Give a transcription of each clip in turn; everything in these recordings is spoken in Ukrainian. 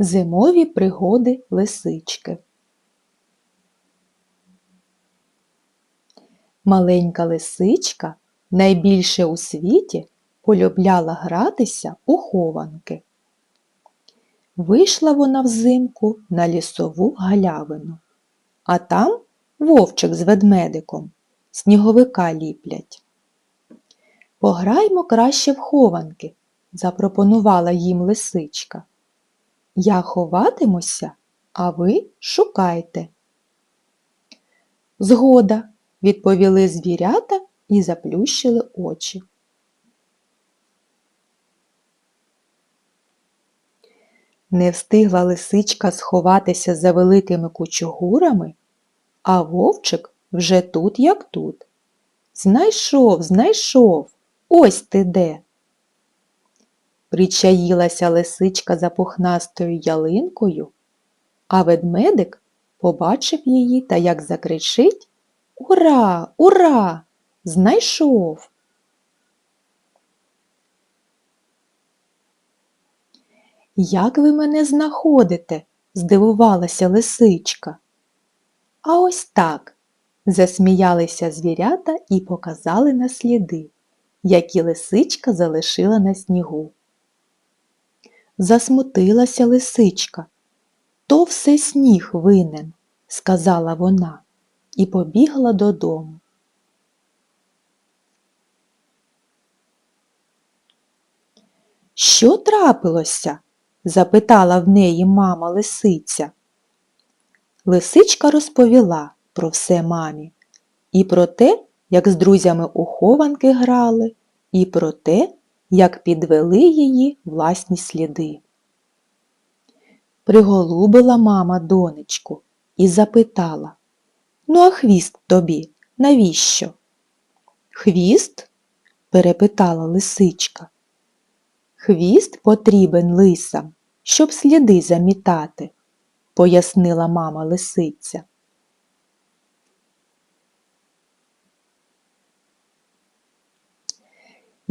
Зимові пригоди лисички. Маленька лисичка найбільше у світі полюбляла гратися у хованки. Вийшла вона взимку на лісову галявину, а там вовчик з ведмедиком сніговика ліплять. Пограймо краще в хованки, запропонувала їм лисичка. Я ховатимуся, а ви шукайте. Згода, відповіли звірята і заплющили очі. Не встигла лисичка сховатися за великими кучугурами, а вовчик вже тут, як тут. Знайшов, знайшов, ось ти де. Причаїлася лисичка за пухнастою ялинкою, а ведмедик побачив її та як закричить Ура, ура! Знайшов! Як ви мене знаходите? здивувалася лисичка. А ось так. засміялися звірята і показали на сліди, які лисичка залишила на снігу. Засмутилася лисичка. То все сніг винен, сказала вона і побігла додому. Що трапилося? запитала в неї мама лисиця. Лисичка розповіла про все мамі і про те, як з друзями у хованки грали, і про те, як підвели її власні сліди. Приголубила мама донечку і запитала Ну, а хвіст тобі навіщо? Хвіст? перепитала лисичка. Хвіст потрібен лисам, щоб сліди замітати, пояснила мама лисиця.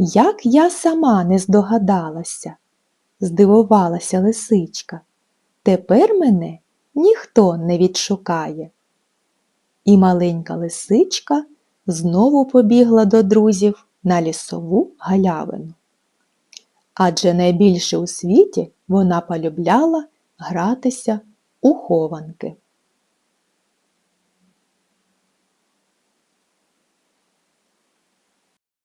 Як я сама не здогадалася, здивувалася лисичка. Тепер мене ніхто не відшукає. І маленька лисичка знову побігла до друзів на лісову галявину. Адже найбільше у світі вона полюбляла гратися у хованки.